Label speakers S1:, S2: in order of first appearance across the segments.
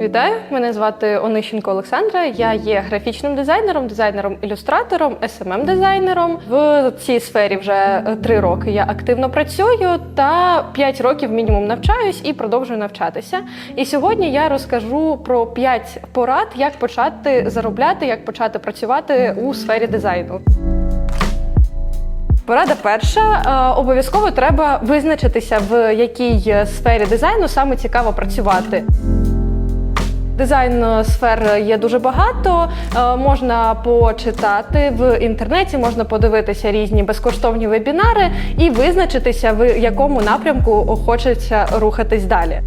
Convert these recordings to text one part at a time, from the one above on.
S1: Вітаю, мене звати Онищенко Олександра. Я є графічним дизайнером, дизайнером-ілюстратором, smm дизайнером В цій сфері вже е, три роки я активно працюю та п'ять років мінімум навчаюсь і продовжую навчатися. І сьогодні я розкажу про п'ять порад, як почати заробляти, як почати працювати у сфері дизайну. Порада перша. Е, Обов'язково треба визначитися, в якій сфері дизайну саме цікаво працювати. Дизайн е, сфер є дуже багато. Е, Можна почитати в інтернеті, можна подивитися різні безкоштовні вебінари і визначитися, в якому напрямку хочеться рухатись далі.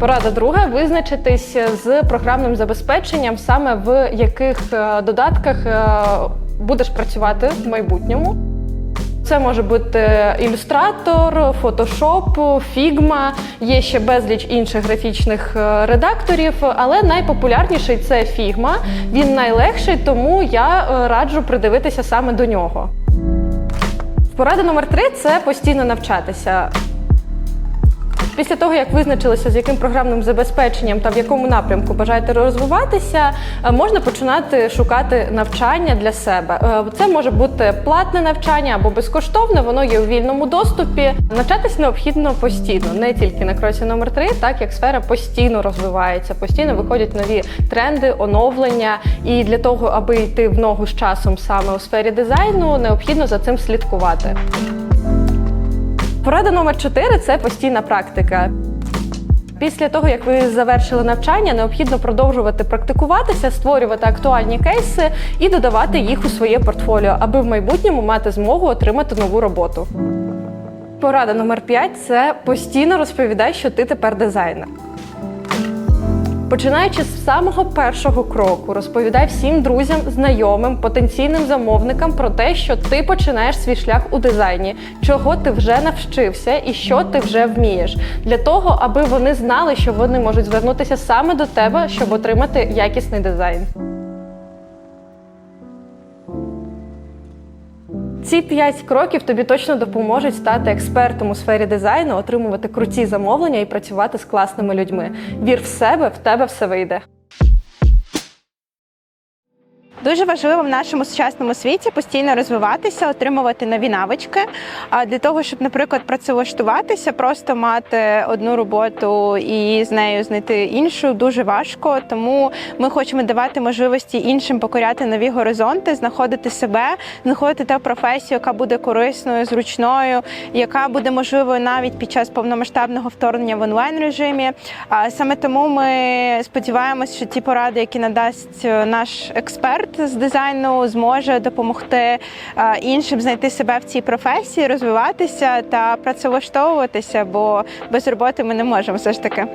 S1: Порада друга визначитись з програмним забезпеченням, саме в яких е, додатках будеш працювати в майбутньому. Це може бути ілюстратор, фотошоп, фігма, є ще безліч інших графічних е, редакторів, але найпопулярніший це фігма. Він найлегший, тому я е, раджу придивитися саме до нього. Порада номер три це постійно навчатися. Після того, як визначилися, з яким програмним забезпеченням та в якому напрямку бажаєте розвиватися, е, можна починати шукати навчання для себе. Е, Це може бути платне навчання або безкоштовне, воно є у вільному доступі. Навчатись необхідно постійно, не тільки на кроці номер 3 так як сфера постійно розвивається, постійно виходять нові тренди, оновлення. І для того, аби йти в ногу з часом саме у сфері дизайну, необхідно за цим слідкувати. Порада номер 4 це постійна практика. Після того, як ви завершили навчання, необхідно продовжувати практикуватися, створювати актуальні кейси і додавати їх у своє портфоліо, аби в майбутньому мати змогу отримати нову роботу. Порада номер 5 це постійно розповідай, що ти тепер дизайнер. Починаючи з самого першого кроку, розповідай всім друзям, знайомим, потенційним замовникам про те, що ти починаєш свій шлях у дизайні, чого ти вже навчився і що ти вже вмієш, для того, аби вони знали, що вони можуть звернутися саме до тебе, щоб отримати якісний дизайн. Ці п'ять кроків тобі точно допоможуть стати експертом у сфері дизайну, отримувати круті замовлення і працювати з класними людьми. Вір в себе, в тебе все вийде.
S2: Дуже важливо в нашому сучасному світі постійно розвиватися, отримувати нові навички. А для того, щоб, наприклад, працевлаштуватися, просто мати одну роботу і з нею знайти іншу, дуже важко. Тому ми хочемо давати можливості іншим покоряти нові горизонти, знаходити себе, знаходити ту професію, яка буде корисною, зручною, яка буде можливою навіть під час повномасштабного вторгнення в онлайн режимі. А саме тому ми сподіваємося, що ті поради, які надасть е, наш експерт з дизайну, зможе допомогти е, іншим знайти себе в цій професії, розвиватися та працевлаштовуватися, бо без роботи ми не можемо все ж таки.